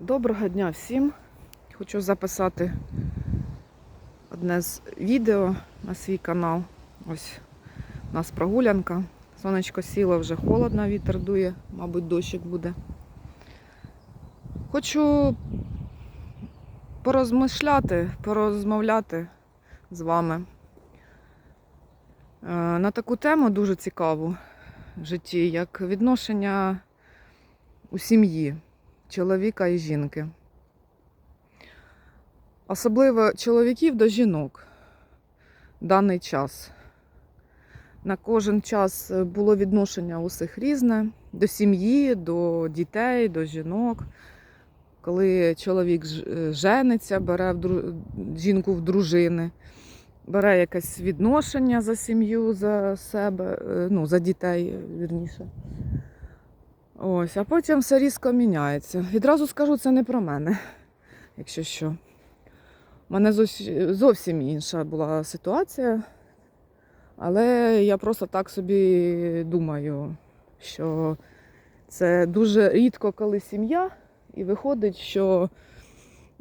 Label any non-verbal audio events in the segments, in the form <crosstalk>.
Доброго дня всім. Хочу записати одне з відео на свій канал. Ось у нас прогулянка. Сонечко сіло, вже холодно, вітер дує, мабуть, дощик буде. Хочу порозмишляти, порозмовляти з вами е, на таку тему дуже цікаву в житті, як відношення у сім'ї чоловіка і жінки. Особливо чоловіків до жінок в даний час. На кожен час було відношення усіх різне до сім'ї, до дітей, до жінок. Коли чоловік жениться, бере жінку в дружини, бере якесь відношення за сім'ю, за себе, е, ну, за дітей, вірніше. Ось, а потім все різко міняється. Відразу скажу, це не про мене, якщо що. У мене зовсім, інша була ситуація, але я просто так собі думаю, що це дуже рідко, коли сім'я, і виходить, що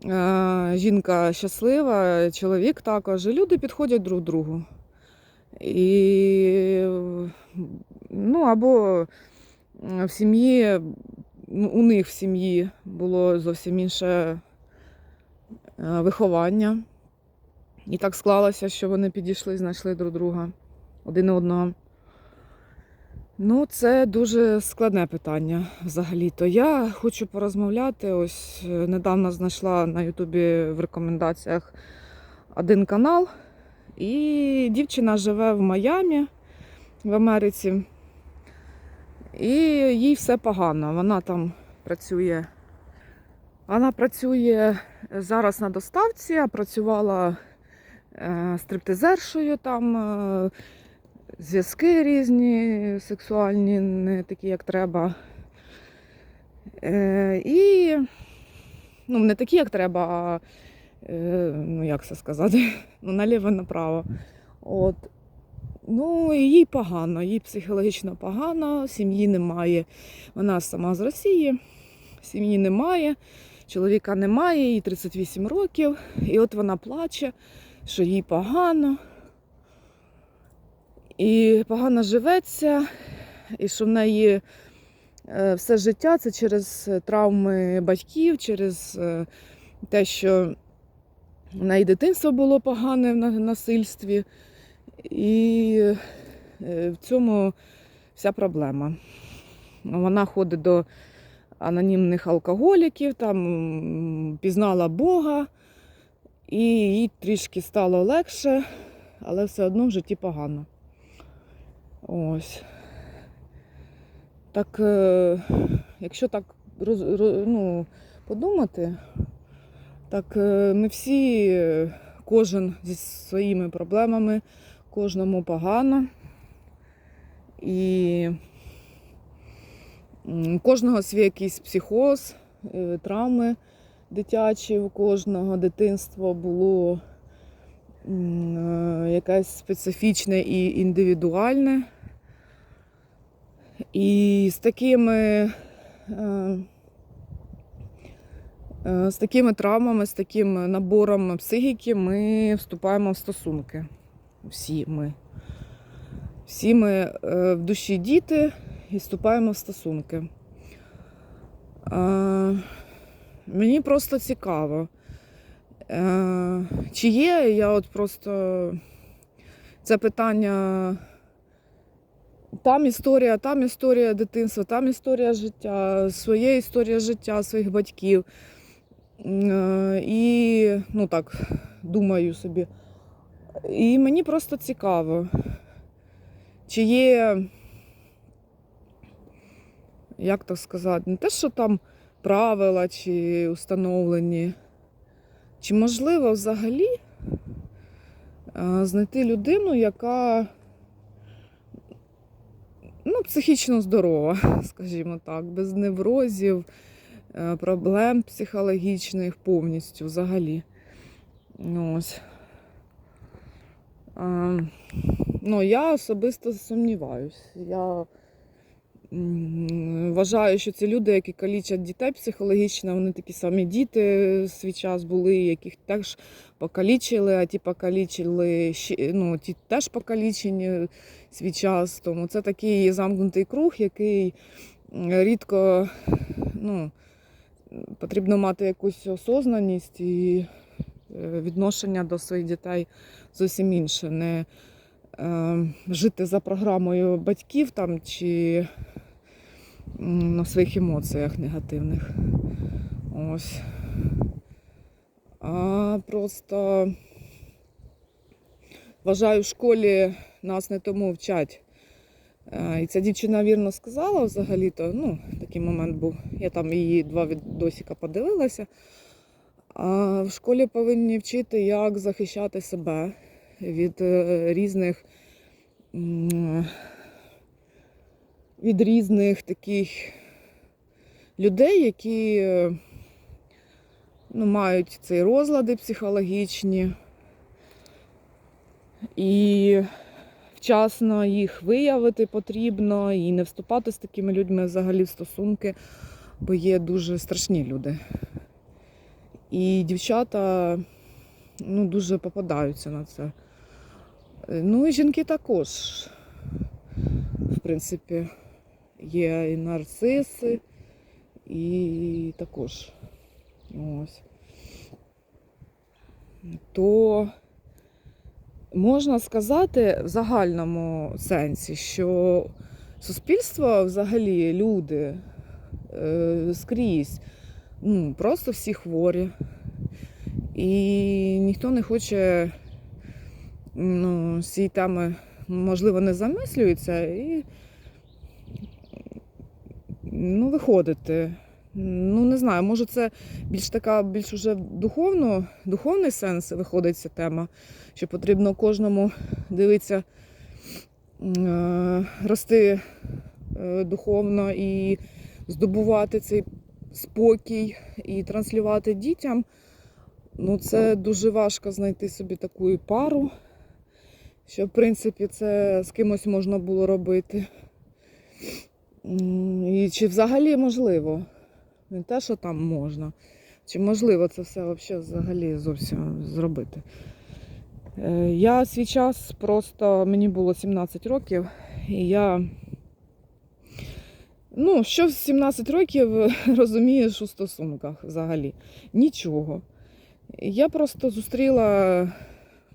е, жінка щаслива, чоловік також, і люди підходять друг другу. І ну, або в сім'ї, ну, у них в сім'ї було зовсім інше е, виховання. І так склалося, що вони підійшли, знайшли друг друга один одного. Ну, це дуже складне питання взагалі-то. Я хочу порозмовляти. Ось е, недавно знайшла на Ютубі в рекомендаціях один канал, і дівчина живе в Майамі в Америці. І їй все погано. Вона там працює. Вона працює зараз на доставці, а працювала е, стриптизершою там. Е, зв'язки різні, сексуальні, не такі, як треба. Е, і ну, не такі, як треба, а е, ну, як це сказати, <laughs> ну, наліво направо. От. Ну, їй погано, їй психологічно погано, сім'ї немає. Вона сама з Росії, сім'ї немає, чоловіка немає, їй 38 років. І от вона плаче, що їй погано. І погано живеться, і що в неї е, все життя це через травми батьків, через е, те, що в неї дитинство було погане в насильстві. І е, в цьому вся проблема. Вона ходить до анонімних алкоголіків, там пізнала Бога, і їй трішки стало легше, але все одно в житті погано. Ось. Так, е, якщо так ну, подумати, так е, ми всі, кожен зі своїми проблемами, кожному погано. І у кожного свій якийсь психоз, е, травми дитячі, у кожного дитинство було е, якесь специфічне і індивідуальне. І з такими, е, з такими травмами, з таким набором психіки ми вступаємо в стосунки. Всі ми. Всі ми е, в душі діти і вступаємо в стосунки. Мені просто цікаво. Е, Чи є я от просто це питання. Там історія, там історія дитинства, там історія життя, своє історія життя своїх батьків. Е, І, ну так, думаю собі. І мені просто цікаво, чи є, як так сказати, не те, що там правила чи установлені, чи можливо взагалі е, знайти людину, яка ну, психічно здорова, <laughs> скажімо так, без неврозів, е, проблем психологічних повністю взагалі. Ось. Е, Ну, я особисто сумніваюсь. Я Вважаю, що це люди, які калічать дітей психологічно, вони такі самі діти свій час були, яких теж покалічили, а ті покалічили, ну, ті теж покалічені свій час. Тому це такий замкнутий круг, який рідко ну, потрібно мати якусь осознаність і е, відношення до своїх дітей зовсім інше. Не е, жити за програмою батьків там чи на своїх емоціях негативних. Ось. А просто вважаю, в школі нас не тому вчать. Е, І ця дівчина вірно сказала взагалі-то, ну, такий момент був. Я там її два відосика подивилася. А в школі повинні вчити, як захищати себе від е, різних від різних таких людей, які е, ну, мають ці розлади психологічні. І вчасно їх виявити потрібно і не вступати з такими людьми взагалі в стосунки, бо є дуже страшні люди. І дівчата ну, дуже попадаються на це. Ну і жінки також. В принципі, є і нарциси, і також ось. То можна сказати в загальному сенсі, що суспільство взагалі люди е, скрізь ну, просто всі хворі. І ніхто не хоче ну, теми, можливо, не замислюється і ну, виходити. Ну, не знаю, може це більш така, більш уже духовно, духовний сенс виходить ця тема, що потрібно кожному дивитися, е, рости е, духовно і здобувати цей спокій і транслювати дітям. Ну, це дуже важко знайти собі таку пару, що, в принципі, це з кимось можна було робити. І чи взагалі можливо? Не те, що там можна. Чи можливо це все взагалі зовсім зробити? Е, Я свій час просто мені було 17 років, і я ну, що в 17 років <laughs> розумієш у стосунках взагалі? Нічого. Я просто зустріла,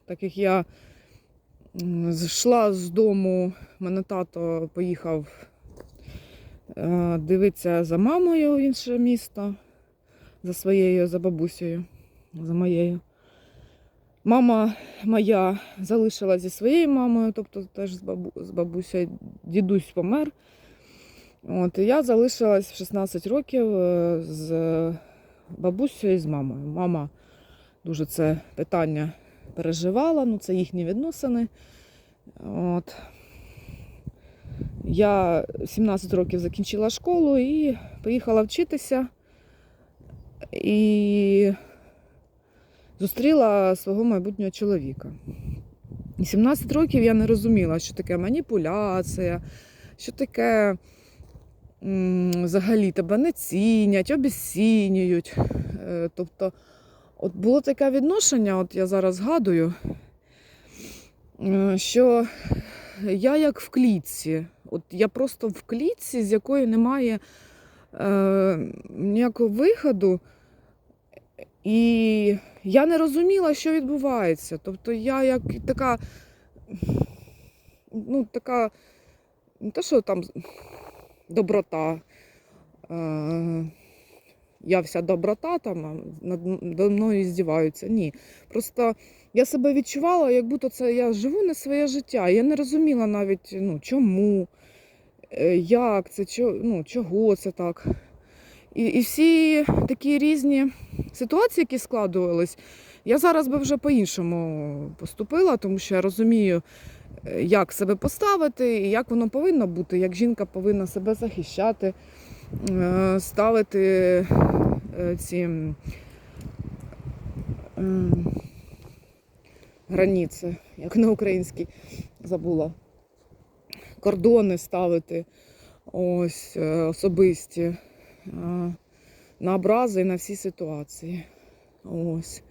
так як я м, з дому, мене тато поїхав е, дивитися за мамою в інше місто, за своєю, за бабусею, за моєю. Мама моя залишилась зі своєю мамою, тобто теж з, бабу, з бабусею, дідусь помер. От, і я залишилась в 16 років е, з бабусею і з мамою. Мама дуже це питання переживала, ну це їхні відносини. От. Я 17 років закінчила школу і поїхала вчитися. І зустріла свого майбутнього чоловіка. І 17 років я не розуміла, що таке маніпуляція, що таке взагалі тебе не цінять, обесцінюють. Е, Тобто, от було таке відношення, от я зараз згадую, е, що я як в клітці. От я просто в клітці, з якої немає е, ніякого виходу. І я не розуміла, що відбувається. Тобто я як така, ну, така, не те, що там доброта. Е, я вся доброта там, надо мною здіваються. Ні. Просто я себе відчувала, як будто це я живу не своє життя. Я не розуміла навіть, ну, чому, е, як це, ну, чого це так. І, і всі такі різні ситуації, які складувались, я зараз би вже по-іншому поступила, тому що я розумію, е, як себе поставити і як воно повинно бути, як жінка повинна себе захищати, ставити е, ці границі, як на українській забула, кордони ставити. ось е, особисті е, на образи і на всі ситуації. Ось.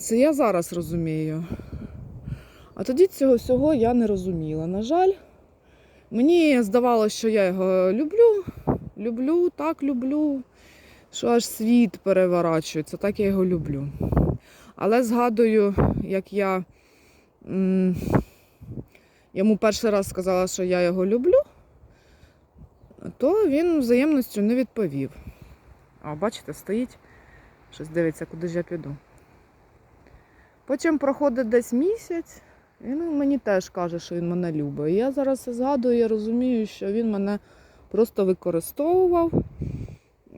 Це я зараз розумію. А тоді цього всього я не розуміла. На жаль, мені здавалося, що я його люблю, люблю, так люблю, що аж світ переворачується, так я його люблю. Але згадую, як я м, йому перший раз сказала, що я його люблю, то він взаємністю не відповів. А бачите, стоїть, щось дивиться, куди ж я піду. Потім проходить десь місяць, він мені теж каже, що він мене любить. І я зараз згадую, я розумію, що він мене просто використовував.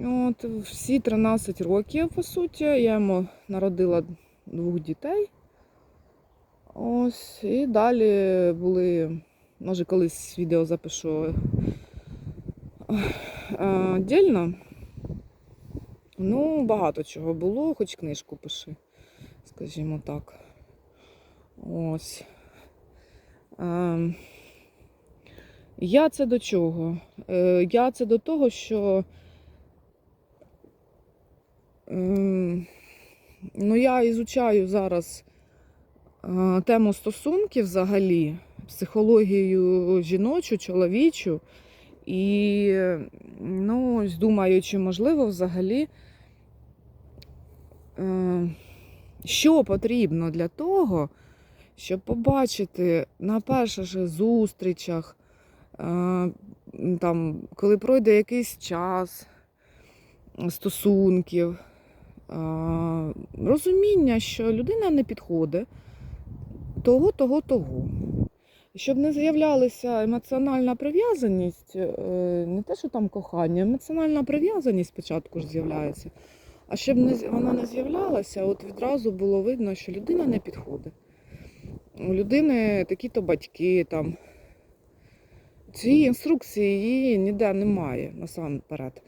От, всі 13 років, по суті, я йому народила двох дітей. Ось, і далі були, може, колись відео запишу е, дільно. Ну, багато чого було, хоч книжку пиши, скажімо так. Ось. Я це до чого? Е, Я це до того, що ну, я ізучаю зараз е, тему стосунків взагалі, психологію жіночу, чоловічу. І ну, думаю, чи можливо взагалі, е, що потрібно для того, щоб побачити на перших зустрічах, там, коли пройде якийсь час стосунків, е, розуміння, що людина не підходить того, того, того. Щоб не з'являлася емоціональна прив'язаність, е, не те, що там кохання, емоціональна прив'язаність спочатку ж з'являється. А щоб не, вона не з'являлася, от відразу було видно, що людина не підходить. У людини такі-то батьки там. Цієї інструкції її ніде немає насамперед.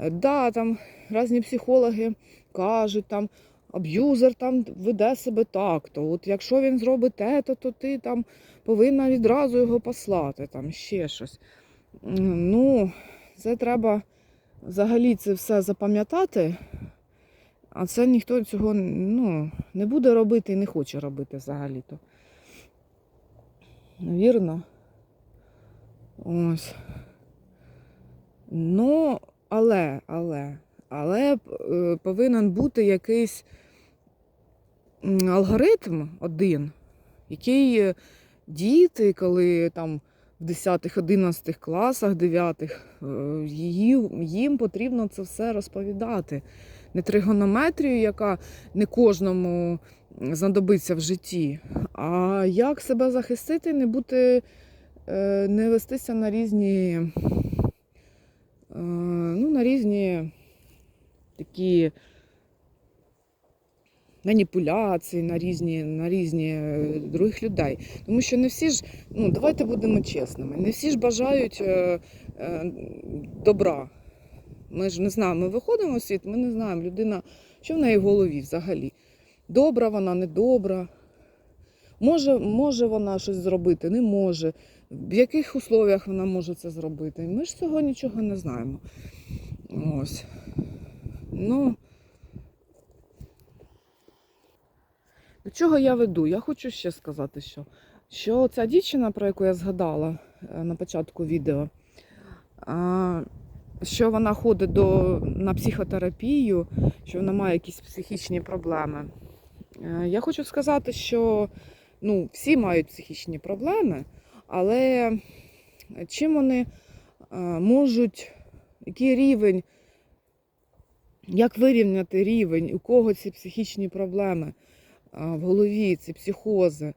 Е, Да, там різні психологи кажуть, там аб'юзер там веде себе так, то от якщо він зробить те, то, то ти там повинна відразу його послати, там ще щось. Ну, це треба взагалі це все запам'ятати, а це ніхто цього ну, не буде робити і не хоче робити взагалі-то. Вірно? Ось. Ну, але, але, але е, повинен бути якийсь алгоритм один, який е, діти, коли там в 10-11 класах, 9 її, їм потрібно це все розповідати. Не тригонометрію, яка не кожному знадобиться в житті, а як себе захистити, не бути, е, не вестися на різні, е, ну, на різні такі маніпуляції на різні, на різні е, других людей. Тому що не всі ж, ну давайте будемо чесними, не всі ж бажають е, е, добра. Ми ж не знаємо, ми виходимо в світ, ми не знаємо, людина, що в неї в голові взагалі. Добра вона, недобра. Може, може вона щось зробити, не може. В яких условіях вона може це зробити? Ми ж цього нічого не знаємо. Ось. Ну, до чого я веду? Я хочу ще сказати, що, що ця дівчина, про яку я згадала е, на початку відео, що вона ходить до, на психотерапію, що вона має якісь психічні проблеми. Е, Я хочу сказати, що ну, всі мають психічні проблеми, але чим вони е, можуть, який рівень, як вирівняти рівень, у кого ці психічні проблеми в голові, ці психози,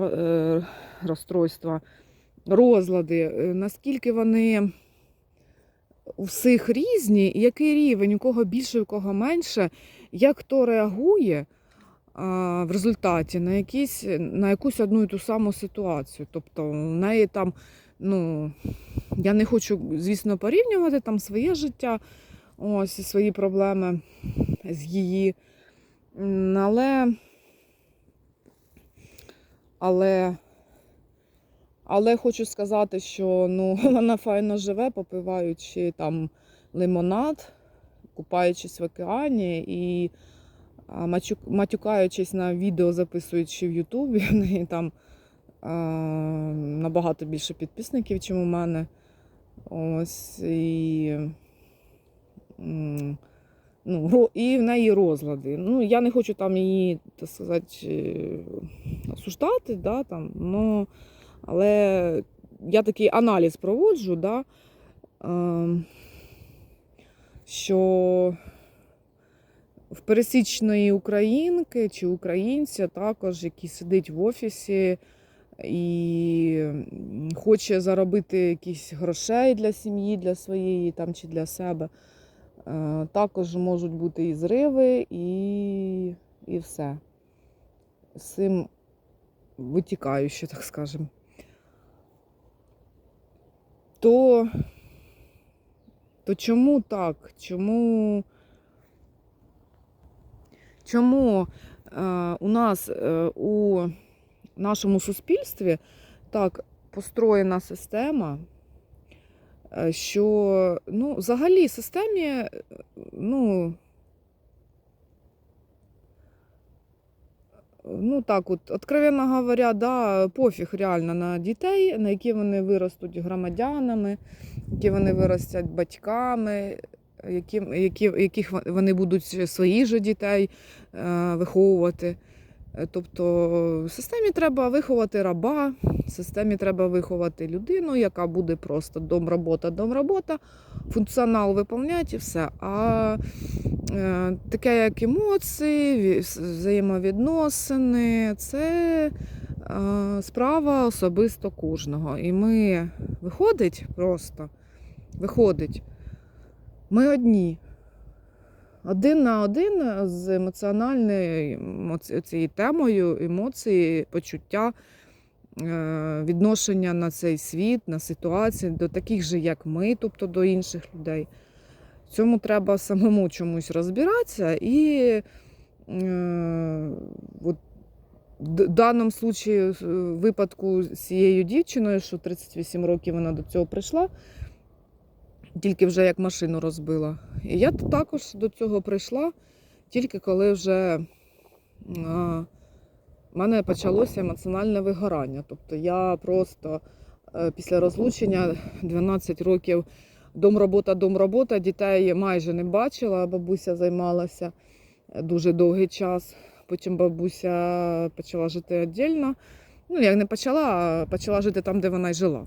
е, розстройства, розлади, е, наскільки вони у всіх різні, який рівень, у кого більше, у кого менше, як хто реагує в результаті на, якісь, на якусь одну і ту саму ситуацію. Тобто у неї там, ну, я не хочу, звісно, порівнювати там своє життя, ось свої проблеми з її. Але, але, Але хочу сказати, що ну, <laughs> вона файно живе, попиваючи там лимонад, купаючись в океані і матюкаючись на відео, записуючи в Ютубі, <laughs> в неї там набагато більше підписників, ніж у мене. Ось і, ну, і в неї розлади. Ну, я не хочу там її, так сказати, е, осуждати, да, там, но, але я такий аналіз проводжу, да, ем, що в пересічної українки чи українця також, який сидить в офісі і хоче заробити якісь грошей для сім'ї, для своєї там, чи для себе. Е, Також можуть бути і зриви, і, і все. З цим витікаючи, так скажемо. То, то чому так? Чому, чому е, у нас е, у нашому суспільстві так построєна система, е, що ну, взагалі системі, ну, ну так, от, откровенно говоря, да, пофіг реально на дітей, на які вони виростуть громадянами, які вони виростять батьками, які, які, яких вони будуть своїх же дітей е, виховувати. Е, Тобто в системі треба виховати раба, в системі треба виховати людину, яка буде просто домробота, домробота, функціонал виповняти і все. А е, таке, як емоції, взаємовідносини, це е, справа особисто кожного. І ми виходить просто, виходить, ми одні один на один з емоціональною цією темою, емоції, почуття, е, відношення на цей світ, на ситуацію, до таких же, як ми, тобто до інших людей. Цьому треба самому чомусь розбиратися і е, в даному случаї, випадку з цією дівчиною, що 38 років вона до цього прийшла, тільки вже як машину розбила. І я також до цього прийшла, тільки коли вже в мене почалося емоціональне вигорання. Тобто я просто е, після розлучення 12 років домробота, домробота, дітей майже не бачила, бабуся займалася дуже довгий час. Потім бабуся почала жити віддільно. Ну, як не почала, а почала жити там, де вона й жила.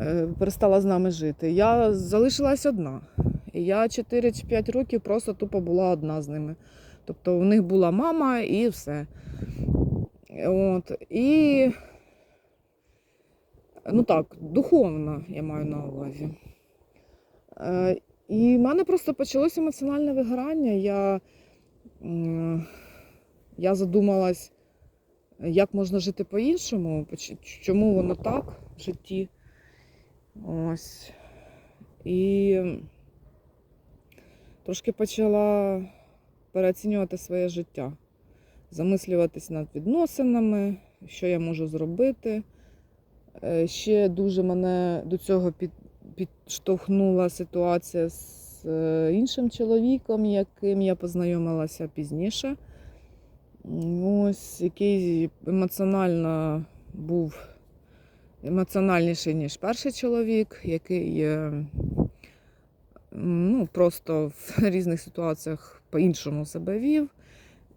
Е, Перестала з нами жити. Я залишилась одна. І я 4 чи 5 років просто тупо була одна з ними. Тобто у них була мама і все. От. І ну так, духовна, я маю на увазі. Е, І в мене просто почалося емоціональне вигорання. Я, я задумалась, як можна жити по-іншому, чому воно так в житті. Ось. І трошки почала переоцінювати своє життя, замислюватись над відносинами, що я можу зробити. Е, Ще дуже мене до цього під, підштовхнула ситуація з е, іншим чоловіком, яким я познайомилася пізніше. Ось який емоціонально був емоціональніший, ніж перший чоловік, який ну, просто в <laughs> різних ситуаціях по-іншому себе вів.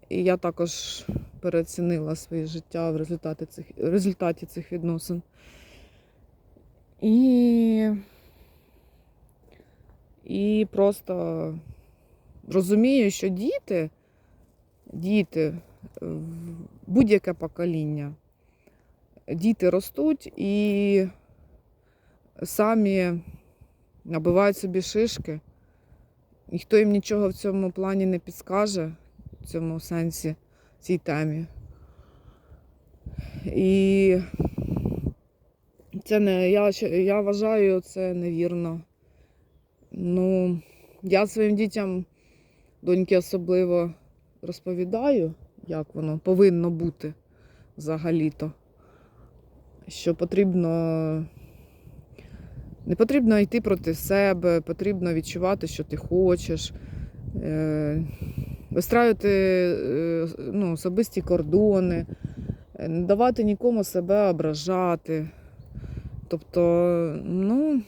І я також переоцінила своє життя в результаті цих, в результаті цих відносин. І, і просто розумію, що діти, діти, будь-яке покоління, діти ростуть і самі набивають собі шишки. Ніхто їм нічого в цьому плані не підскаже, в цьому сенсі, в цій темі. І це не, я, я вважаю це невірно. Ну, я своїм дітям, доньки особливо, розповідаю, як воно повинно бути взагалі-то. Що потрібно. Не потрібно йти проти себе, потрібно відчувати, що ти хочеш, е, вистраювати е, ну, особисті кордони, е, не давати нікому себе ображати. Тобто, ну,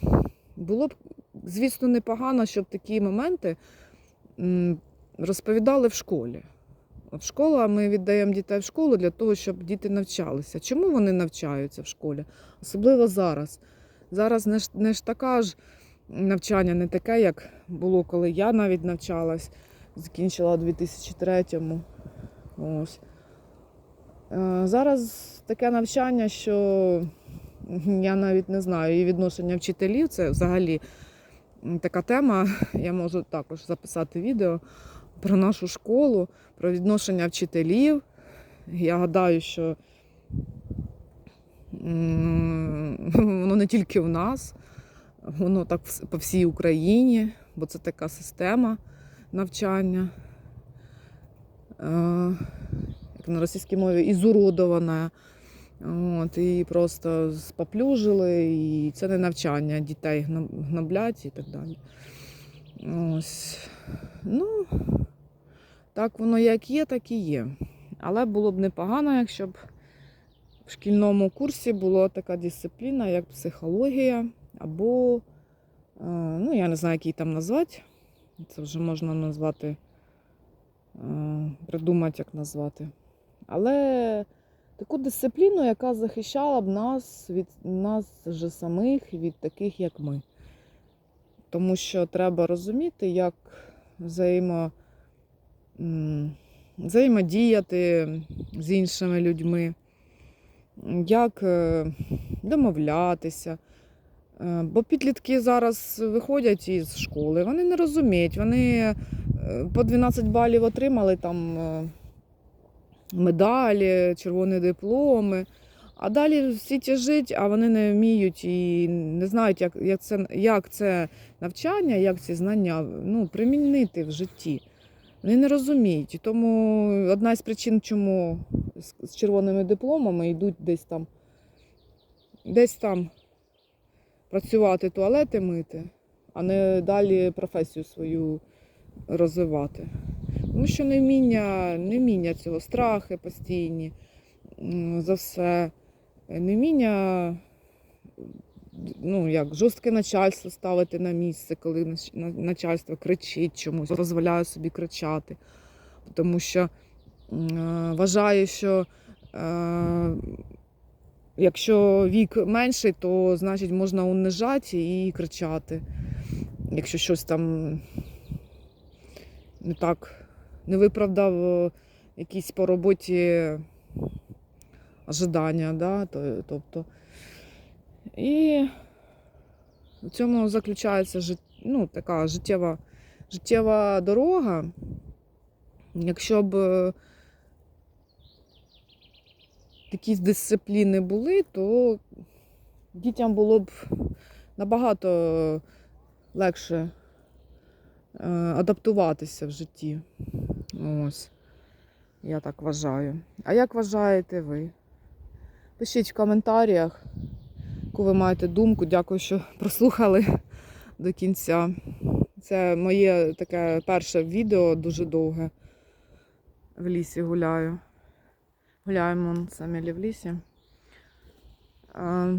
було б, звісно, непогано, щоб такі моменти розповідали в школі. От школа, ми віддаємо дітей в школу для того, щоб діти навчалися. Чому вони навчаються в школі? Особливо зараз. Зараз не ж, не ж така ж навчання, не таке, як було, коли я навіть навчалась, закінчила у 2003-му. Ось. Е, Зараз таке навчання, що я навіть не знаю, і відношення вчителів це взагалі така тема. Я можу також записати відео про нашу школу, про відношення вчителів. Я гадаю, що <laughs> воно не тільки в нас, воно так по всій Україні, бо це така система навчання. Е, Як на російській мові, ізуродована. От, і просто споплюжили, і це не навчання, дітей гноблять і так далі. Ось. Ну, так воно як є, так і є. Але було б непогано, якщо б в шкільному курсі була така дисципліна, як психологія, або, е, ну, я не знаю, як її там назвати. Це вже можна назвати, е, придумати, як назвати. Але таку дисципліну, яка захищала б нас від нас же самих, від таких, як ми. Тому що треба розуміти, як взаємо, взаємодіяти з іншими людьми, як е, домовлятися. Е, Бо підлітки зараз виходять із школи, вони не розуміють, вони е, по 12 балів отримали там медалі, червоні дипломи. А далі всі ті жить, а вони не вміють і не знають, як, як, це, як це навчання, як ці знання ну, примінити в житті. Вони не розуміють. І тому одна з причин, чому з, червоними дипломами йдуть десь там, десь там працювати, туалети мити, а не далі професію свою розвивати. Тому що невміння, невміння цього, страхи постійні за все, невміння ну, як, жорстке начальство ставити на місце, коли начальство кричить чомусь, дозволяє собі кричати. Тому що е, вважає, що е, якщо вік менший, то значить можна унижати і кричати. Якщо щось там не так не виправдав е, якісь по роботі ожидання, да? то- тобто. І в цьому заключається жит... ну, така життєва, життєва дорога. Якщо б е, якісь дисципліни були, то дітям було б набагато легше е, адаптуватися в житті. Ось. Я так вважаю. А як вважаєте ви? Пишіть в коментарях, яку ви маєте думку. Дякую, що прослухали до кінця. Це моє таке перше відео дуже довге. В лісі гуляю. Гуляємо самі в лісі. А,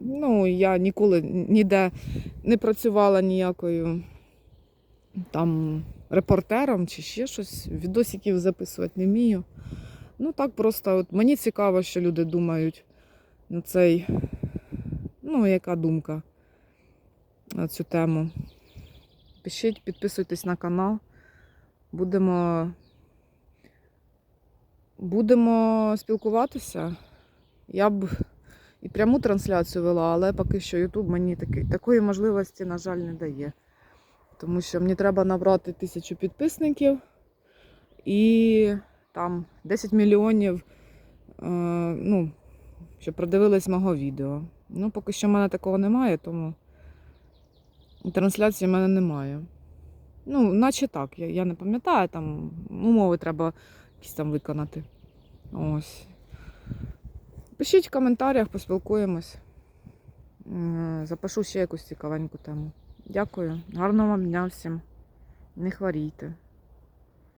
ну, я ніколи ніде не працювала ніякою там репортером чи ще щось. Відосиків записувати не вмію. Ну так просто от мені цікаво, що люди думають на цей, ну, яка думка на цю тему. Пишіть, підписуйтесь на канал. Будемо, будемо спілкуватися. Я б і пряму трансляцію вела, але поки що YouTube мені таки, такої можливості, на жаль, не дає. Тому що мені треба набрати тисячу підписників і там 10 мільйонів, е, ну, щоб продивились мого відео. Ну, поки що в мене такого немає, тому трансляції в мене немає. Ну, наче так, я, я не пам'ятаю, там умови треба якісь там виконати. Ось. Пишіть в коментарях, поспілкуємось. Запишу ще якусь цікавеньку тему. Дякую. Гарного вам дня всім. Не хворійте.